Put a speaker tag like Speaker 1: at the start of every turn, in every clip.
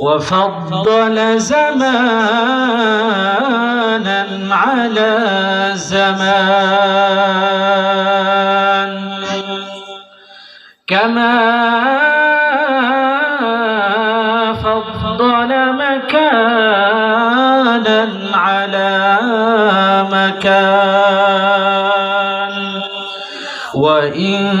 Speaker 1: وفضل زمانا على زمان. كما فضل مكانا على مكان. وإنسانا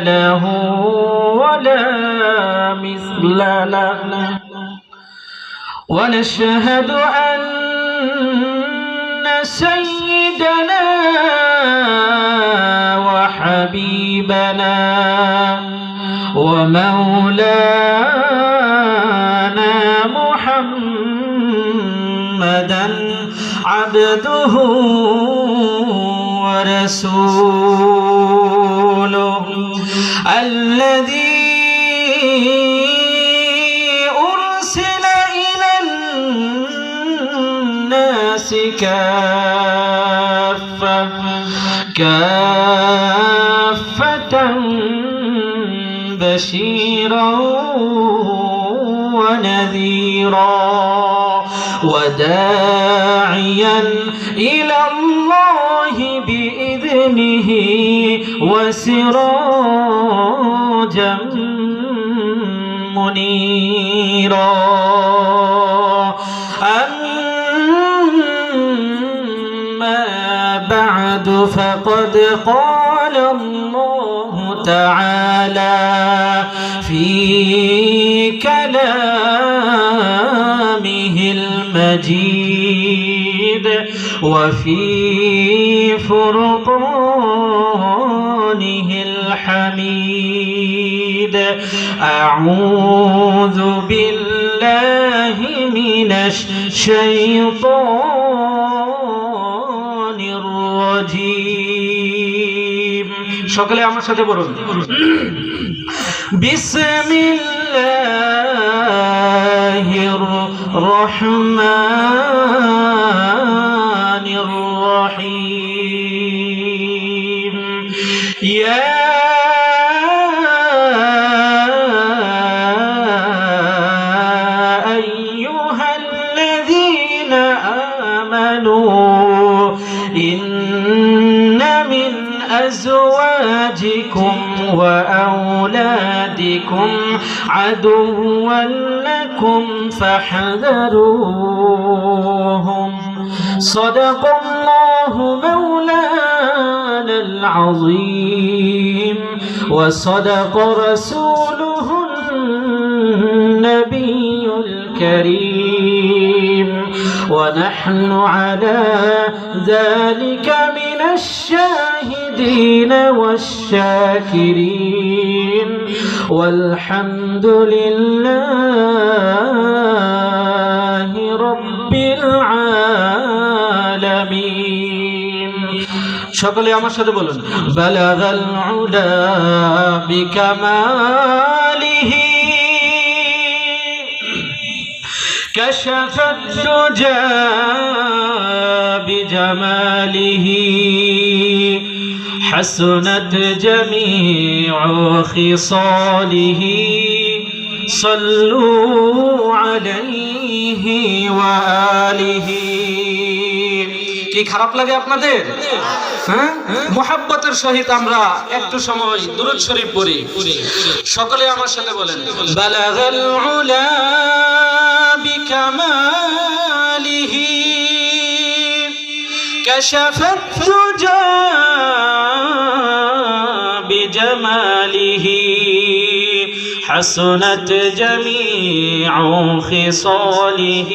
Speaker 1: له ولا مثل له. ونشهد أن سيدنا وحبيبنا ومولانا محمدا عبده ورسوله. الذي أرسل إلى الناس كافة كافة بشيرا ونذيرا وداعيا إلى الله بإذنه وسراجا منيرا. أما بعد فقد قال الله تعالى في كلامه المجيد وفي فرقانه أعوذ بالله من الشيطان الرجيم সকলে আমার সাথে বলুন بسم الله الرحمن وأولادكم عدوا لكم فاحذروهم. صدق الله مولانا العظيم. وصدق رسوله النبي الكريم. ونحن على ذلك من الشاهدين. والشاكرين والحمد لله رب العالمين সকলে আমার সাথে বলুন বালাগাল উলা বিকামালিহি كشف الدجى بجماله حسنت جميع خصاله صلوا عليه وآله
Speaker 2: কি খারাপ লাগে আপনাদের হ্যাঁ মোহাব্বতের সহিত আমরা একটু সময় দুরুদ শরীফ পড়ি সকলে আমার সাথে বলেন বালাগাল উলা বিকামালিহি
Speaker 1: كشف الدجى بجماله. حسنت جميع خصاله.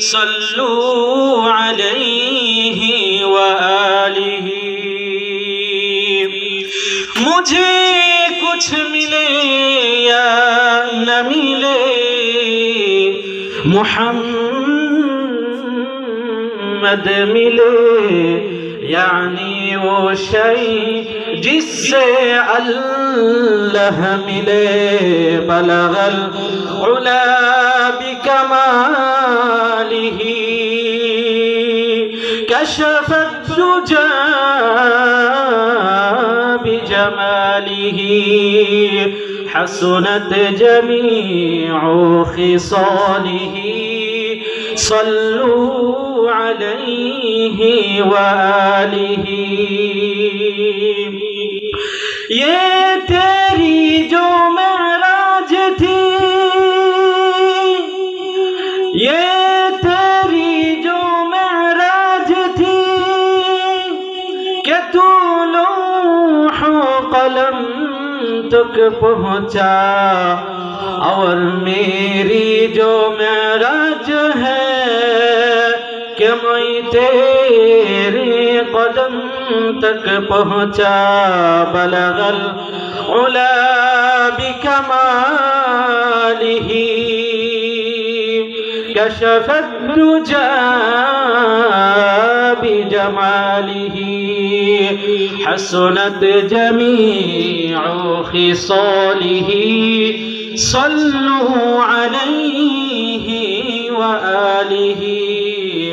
Speaker 1: صلوا عليه وآله. مجھے کچھ ملے یا نہ ملے؟ محمد ملے۔ يعني یعنی وہ شئی جس سے اللہ ملے بلغ العلا بکماله کشف الدجا بجماله. حسنت جميع خصاله. صلوا عليه وآلہ یہ تیری جو معراج تھی، یہ تیری جو معراج تھی کہ تو لوح قلم تک پہنچا اور میری جو معراج ہے تیرے قدم تک پہنچا بلغ العلا بکمالہ کشف الدجا بجمالہ حسنت جمیع خصالہ صلوا علیہ وآلہ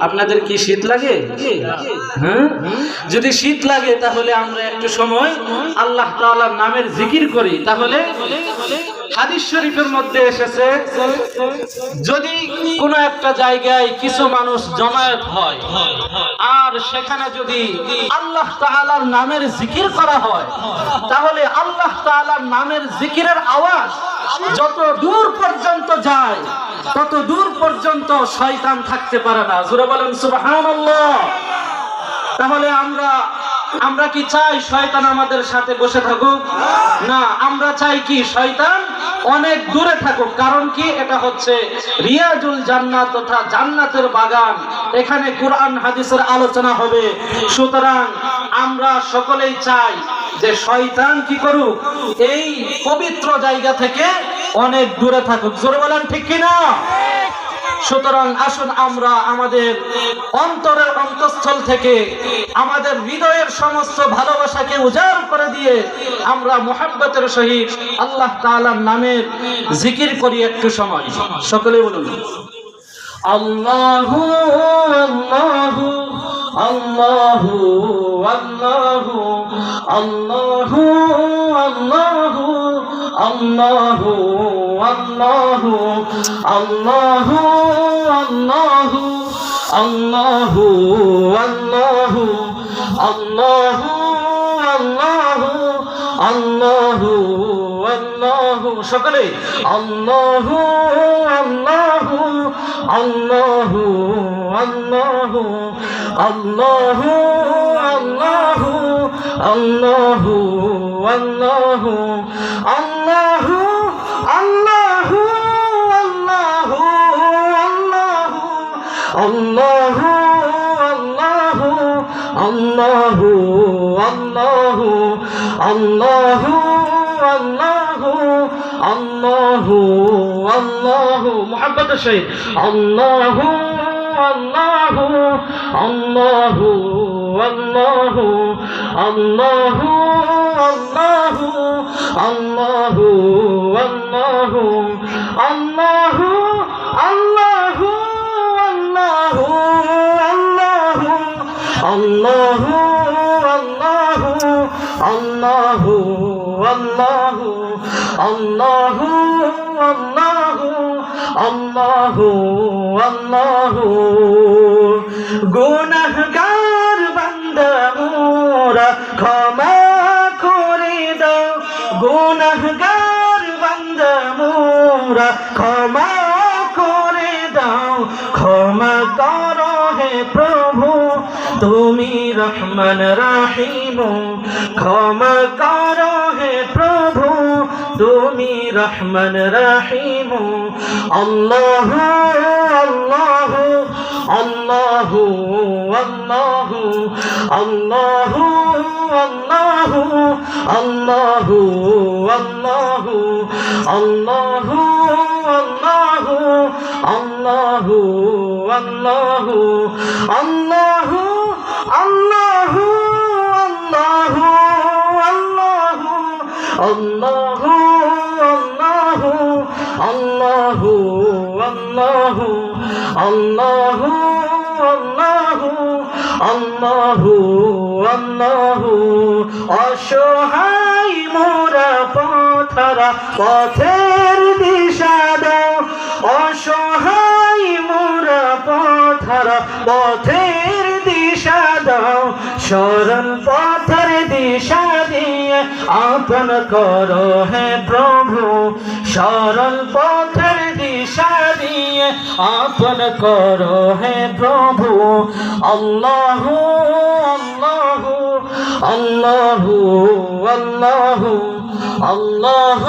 Speaker 2: আপনাদের কি শীত লাগে? হ্যাঁ? যদি শীত লাগে তাহলে আমরা একটু সময় আল্লাহ তাআলার নামের জিকির করি। তাহলে হাদিস শরীফের মধ্যে এসেছে যদি কোনো একটা জায়গায় কিছু মানুষ জমায়েত হয় আর সেখানে যদি আল্লাহ তাআলার নামের জিকির করা হয় তাহলে আল্লাহ তাআলার নামের জিকিরের আওয়াজ যত দূর পর্যন্ত যায়, তত দূর পর্যন্ত শয়তান থাকতে পারে না। জোরে বলেন, সুবহানাল্লাহ। তাহলে আমরা আমরা কি চাই শয়তান আমাদের সাথে বসে থাকুক? না আমরা চাই কি শয়তান অনেক দূরে থাকুক। কারণ কি? এটা হচ্ছে রিয়াজুল জান্নাত তথা জান্নাতের বাগান। এখানে কোরআন হাদিসের আলোচনা হবে। সুতরাং আমরা সকলেই চাই যে শয়তান কি করুক এই পবিত্র জায়গা থেকে অনেক দূরে থাকুক। জোরে বলেন ঠিক কিনা? সুতরাং আসুন আমরা আমাদের অন্তরের অন্তঃস্থল থেকে আমাদের হৃদয়ের সমস্ত ভালোবাসাকে উজাড় করে দিয়ে আমরা মোহাব্বতের সহিত আল্লাহ তাআলার নামের জিকির করি একটু সময়। সকলে বলুন। আল্লাহু আল্লাহু আল্লাহু আল্লাহু আল্লাহু আল্লাহু আল্লাহু আল্লাহু আল্লাহু আল্লাহু আল্লাহু আল্লাহু আল্লাহু আল্লাহু আল্লাহু আল্লাহু সকলে আল্লাহু আল্লাহু আল্লাহু আল্লাহু আল্লাহু আল্লাহু আল্লাহু আল্লাহু আল্লাহু আল্লাহ আল্লাহ আল্লাহ আল্লাহ আল্লাহ আল্লাহ আল্লাহ আল্লাহ মোহাম্মদ শহীদ আল্লাহ
Speaker 1: আল্লাহ আল্লাহ আল্লাহ আল্লাহ আল্লাহ আল্লাহ আল্লাহ আল্লাহ আল্লাহ গুনাহগার বান্দা মোরা ক্ষমা করে দাও। গুনাহগার বান্দা মোরা ক্ষমা রহমান রাহিম ক্ষমা করো হে প্রভু তুমি রহমান রাহিম আল্লাহ আল্লাহ আল্লাহ আল্লাহ আল্লাহ আল্লাহ আল্লাহ আল্লাহ আল্লাহ আল্লাহ আল্লাহ আল্লাহ আল্লাহ আল্লাহ আল্লাহ আল্লাহ আল্লাহ আল্লাহ আল্লাহ আল্লাহ আল্লাহ আল্লাহ আল্লাহ অসহায় মোরা পথরা পথের দিশা দাও অসহায় মোরা পথরা পথের সরল পথের দিশা দিয়ে আপন করো হে প্রভু। সরল পথের দিশা দিয়ে আপন করো হে প্রভু। আল্লাহ আল্লাহ আল্লাহ আল্লাহ আল্লাহ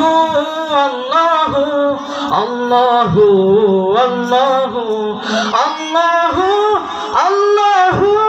Speaker 1: আল্লাহ আল্লাহ আল্লাহ আল্লাহ আল্লাহ।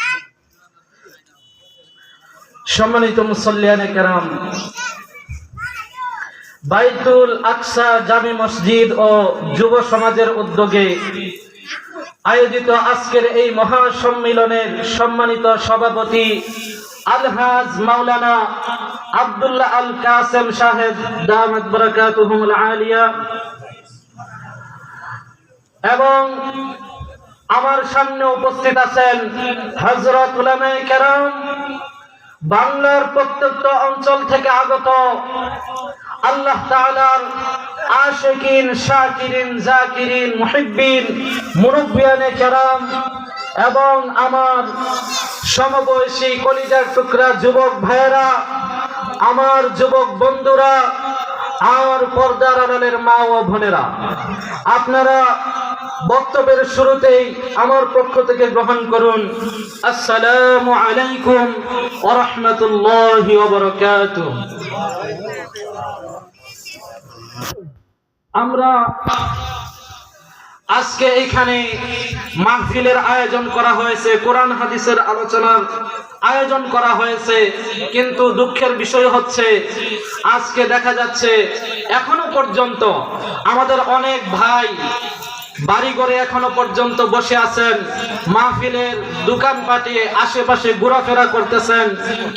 Speaker 1: সম্মানিত মুসল্লিয়ানে কেরাম, বাইতুল আকসা জামি মসজিদ ও যুব সমাজের উদ্যোগে আয়োজিত আজকের এই মহা সম্মিলনের সম্মানিত সভাপতি আলহাজ মাওলানা আব্দুল্লাহ আল কাসেম সাহেব, দামাত বরাকাতুহুমুল আলিয়া, এবং আমার সামনে উপস্থিত আছেন হযরত উলামায়ে কেরাম বাংলার প্রত্যন্ত অঞ্চল থেকে আগত আল্লাহ তাআলার আশিকিন, শাকিরিন, জাকিরিন, মুহিব্বিন, মুরব্বিয়ানে কেরাম এবং আমার সমবয়সী কলিজার টুকরা যুবক ভাইয়েরা, আমার যুবক বন্ধুরা আর পর্দার আড়ালের মা ও বোনেরা, আপনারা বক্তব্যের শুরুতেই আমার পক্ষ থেকে গ্রহণ করুন, আসসালামু আলাইকুম ওয়া রাহমাতুল্লাহি ওয়া বারাকাতুহু। আমরা আজকে এখানে মাহফিলের আয়োজন করা হয়েছে, কোরআন হাদিসের আলোচনার আয়োজন করা হয়েছে, কিন্তু দুঃখের বিষয় হচ্ছে, আজকে দেখা যাচ্ছে এখনও পর্যন্ত আমাদের অনেক ভাই বাড়ি ঘরে এখনও পর্যন্ত বসে আছেন, মাহফিলের দোকান পাঠিয়ে আশেপাশে ঘোরাফেরা করতেছেন,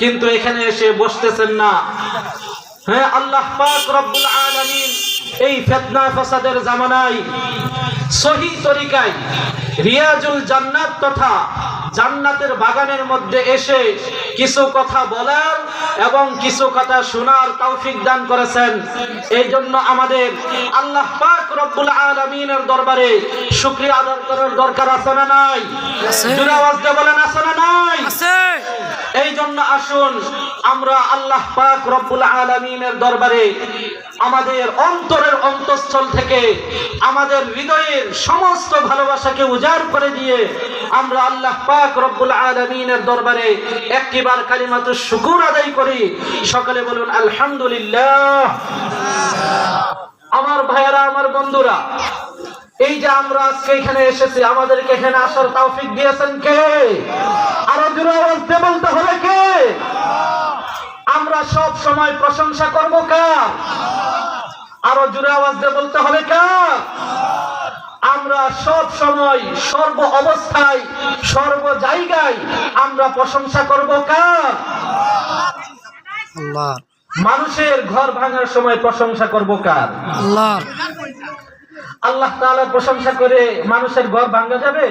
Speaker 1: কিন্তু এখানে এসে বসতেছেন না। হ্যাঁ আল্লাহ এই ফেতনা ফাসাদের জামানায় সহি তরিকায় রিয়াজুল জান্নাত তথা জান্নাতের বাগানের মধ্যে এসে কিছু কথা বলার এবং কিছু কথা শোনার তৌফিক দান করেছেন। এই জন্য আমাদের আল্লাহ পাক রব্বুল আলামিনের দরবারে শুকরিয়া আদায় করার দরকার আছে না নাই। জোরে আওয়াজ বলেন আছে না নাই?
Speaker 3: আছে।
Speaker 1: এই জন্য আসুন, আমরা আল্লাহ পাক রব্বুল আলমিনের দরবারে আমাদের অন্তরের অন্তঃস্থল থেকে আমাদের হৃদয়ের সমস্ত ভালোবাসাকে উজাড় করে দিয়ে আমরা আল্লাহ পাক রব্বুল আলমিনের দরবারে একটিবার কালিমাত শুকুর আদায় করি। সকালে বলুন, আলহামদুলিল্লাহ। আমার ভাইয়েরা, আমার বন্ধুরা এই যে আমরা আজকে এখানে এসেছি আমাদেরকে এখানে আসার তৌফিক দিয়েছেন কে? আরও জোরে আওয়াজ দিয়ে বলতে হবে কে? আমরা সব সময় প্রশংসা করব কার আরও জোরে আওয়াজ দিয়ে বলতে হবে কার আমরা সব সময় সর্ব অবস্থায় সর্ব জায়গায় আমরা প্রশংসা করব কার
Speaker 3: আল্লাহ।
Speaker 1: মানুষের ঘর ভাঙার সময় প্রশংসা করব কার?
Speaker 3: আল্লাহ।
Speaker 1: আল্লাহ তাআলার প্রশংসা করে মানুষের ঘর ভাঙা যাবে?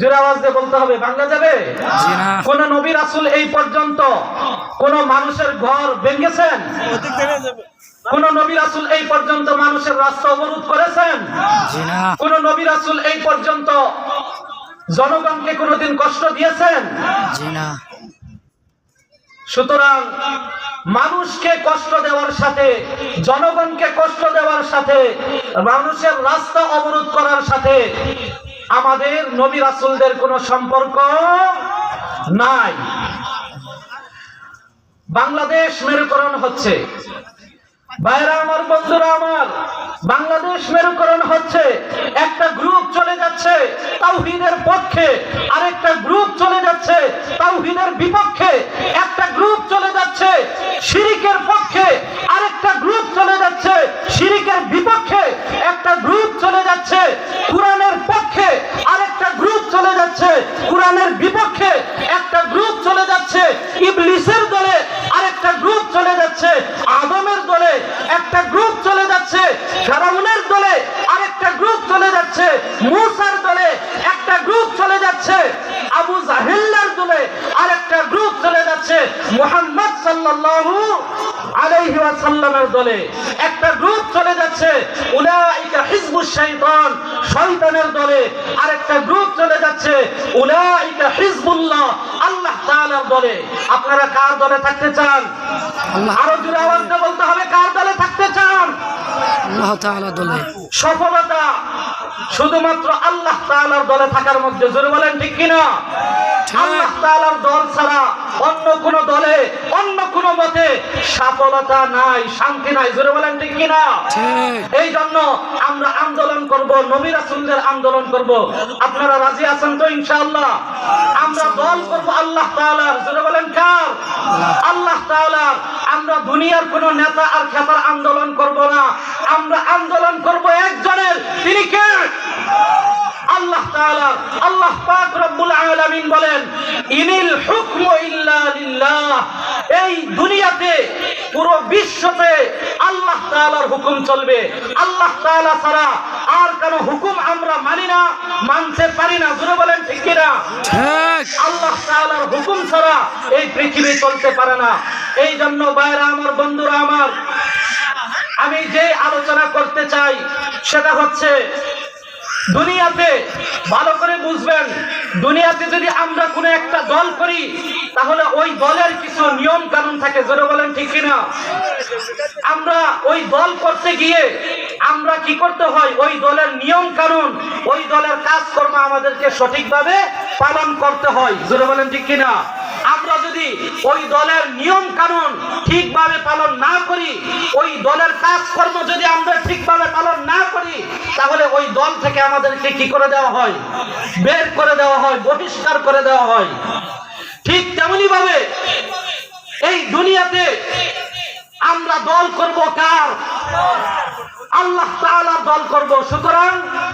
Speaker 1: জোরে বলতে হবে ভাঙা যাবে? কোন নবী রাসূল এই পর্যন্ত কোন মানুষের ঘর ভেঙেছেন? কোন নবী রাসূল এই পর্যন্ত মানুষের রাস্তা অবরোধ করেছেন? কোন নবী রাসূল এই পর্যন্ত জনগণকে কোনোদিন কষ্ট দিয়েছেন? সুতরাং মানুষকে কষ্ট দেওয়ার সাথে, জনগণকে কষ্ট দেওয়ার সাথে, মানুষের রাস্তা অবরোধ করার সাথে আমাদের নবী রাসুলদের কোনো সম্পর্ক নাই। বাংলাদেশ মেরুকরণ হচ্ছে। বাইরা আমার বন্ধুরা আমার, বাংলাদেশ মেরুকরণ হচ্ছে, একটা গ্রুপ চলে যাচ্ছে তাওহীদের পক্ষে, আরেকটা গ্রুপ চলে যাচ্ছে তাওহীদের বিপক্ষে, একটা গ্রুপ চলে যাচ্ছে শিরিকের পক্ষে, আরেকটা গ্রুপ আলাইহি ওয়াসাল্লামের দলে একটা গ্রুপ চলে যাচ্ছে। উলাইকা হিজবুশ শাইতান শয়তানের দলে আরেকটা গ্রুপ চলে যাচ্ছে। উলাইকা হিজবুল্লাহ আল্লাহ তাআলার দলে। আপনারা কার দলে থাকতে চান? আরও জোরে আওয়াজ দিয়ে বলতে হবে কার দলে থাকতে চান?
Speaker 3: আল্লাহ তাআলা দলে।
Speaker 1: সফলতা শুধুমাত্র আল্লাহ তাআলার দলে থাকার মধ্যে জোরে বলেন ঠিক কিনা? আল্লাহ তাআলার দল ছাড়া অন্য কোন দলে অন্য কোন মতে সফলতা নাই শান্তি নাই। জোরে বলেন ঠিক কিনা? এই জন্য আমরা আন্দোলন করব নবী রাসূলদের আন্দোলন করব। আপনারা রাজি আছেন তো ইনশাআল্লাহ? আমরা দল করব আল্লাহ তাআলার। জোরে বলেন কার? আল্লাহ তাআলার। আমরা দুনিয়ার কোন নেতা আর খেতার আন্দোলন করব না। আমরা আন্দোলন করব একজনের। তিনি কে? আল্লাহ তাআলা আল্লাহ পাক রব্বুল আলামিন বলেন ইনিল হুকমু ইল্লা লিল্লাহ। এই দুনিয়াতে পুরো বিশ্বতে আল্লাহ তাআলার হুকুম চলবে। আল্লাহ তাআলা ছাড়া আর কোনো হুকুম আমরা মানি না মানতে পারি না। জোরে বলেন ঠিক কিনা?
Speaker 3: ঠিক
Speaker 1: আল্লাহ তাআলার হুকুম ছাড়া এই পৃথিবী চলতে পারে না। এই জন্য বাইরা আমার বন্ধুরা আমার আমি যে আলোচনা করতে চাই সেটা হচ্ছে দুনিয়াতে ভালো করে বুঝবেন, দুনিয়াতে যদি আমরা কোনো একটা দল করি, তাহলে ওই দলের কিছু নিয়ম কানুন থাকে, জোরে বলেন ঠিক কিনা? আমরা ওই দল করতে গিয়ে আমরা কি করতে হয়? ওই দলের নিয়ম কানুন, ওই দলের কাজকর্ম আমাদেরকে সঠিকভাবে পালন করতে হয়, জোরে বলেন ঠিক কিনা? যদি ওই দলের নিয়ম কানুন ঠিকভাবে পালন না করি, ওই দলের কাজকর্ম যদি আমরা ঠিকভাবে পালন না করি, তাহলে ওই দল থেকে আমাদেরকে কি করে দেওয়া হয়? বের করে দেওয়া হয়, বহিষ্কার করে দেওয়া হয়। ঠিক তেমনি ভাবে এই দুনিয়াতে আমরা দল করব কার? আল্লাহ তাআলার দল করব। সুতরাং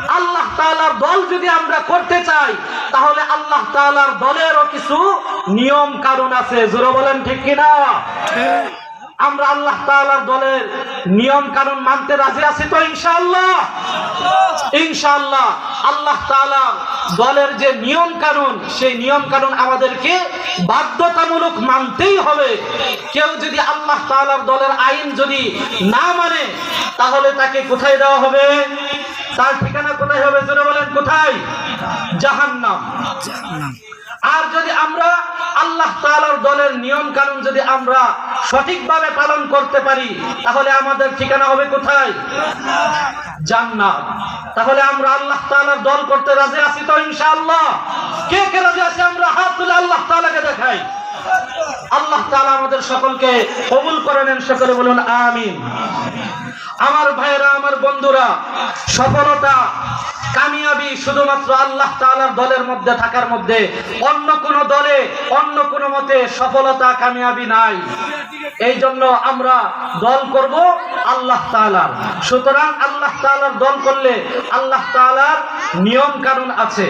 Speaker 1: আল্লাহ তাআলার দল যদি আমরা করতে চাই, তাহলে আল্লাহ তাআলার দলেরও কিছু নিয়ম কারণ আছে। জোরে বলেন ঠিক কিনা? আমরা আল্লাহ তাআলার দলের নিয়ম কানুন মানতে রাজি আছি তো ইনশাআল্লাহ? ইনশাআল্লাহ আল্লাহ তাআলা দলের যে নিয়ম কানুন, সেই নিয়ম কানুন আমাদেরকে বাধ্যতামূলক মানতেই হবে। কেউ যদি আল্লাহ তাআলার দলের আইন যদি না মানে তাহলে তাকে কোথায় দেওয়া হবে? তার ঠিকানা কোথায় হবে? জোরে বলেন, কোথায়? জাহান্নাম।
Speaker 3: জাহান্নাম
Speaker 1: আর যদি আমরা আল্লাহ তাআলার দলের নিয়ম কানুন যদি আমরা সঠিকভাবে পালন করতে পারি, তাহলে আমাদের ঠিকানা হবে কোথায়? জান্নাত। তাহলে আমরা আল্লাহ তাআলার দল করতে রাজি আছি তো ইনশাআল্লাহ? কে কে রাজি আছে আমরা? হাত তুলে আল্লাহ তাআলাকে দেখাই। আল্লাহ তাআলা আমাদের সকলকে কবুল করে নেন, সকলে বলুন, আমিন। আমার ভাইরা আমার বন্ধুরা, সফলতা কামিয়াবি শুধুমাত্র আল্লাহ তালার দলের মধ্যে থাকার মধ্যে অন্য কোন দলে, অন্য কোন মতে সফলতা কামিয়াবি নাই। এই জন্য আমরা দল করব আল্লাহ তালার সুতরাং আল্লাহ তাআলার দল করলে আল্লাহ তাআলার নিয়ম কানুন আছে।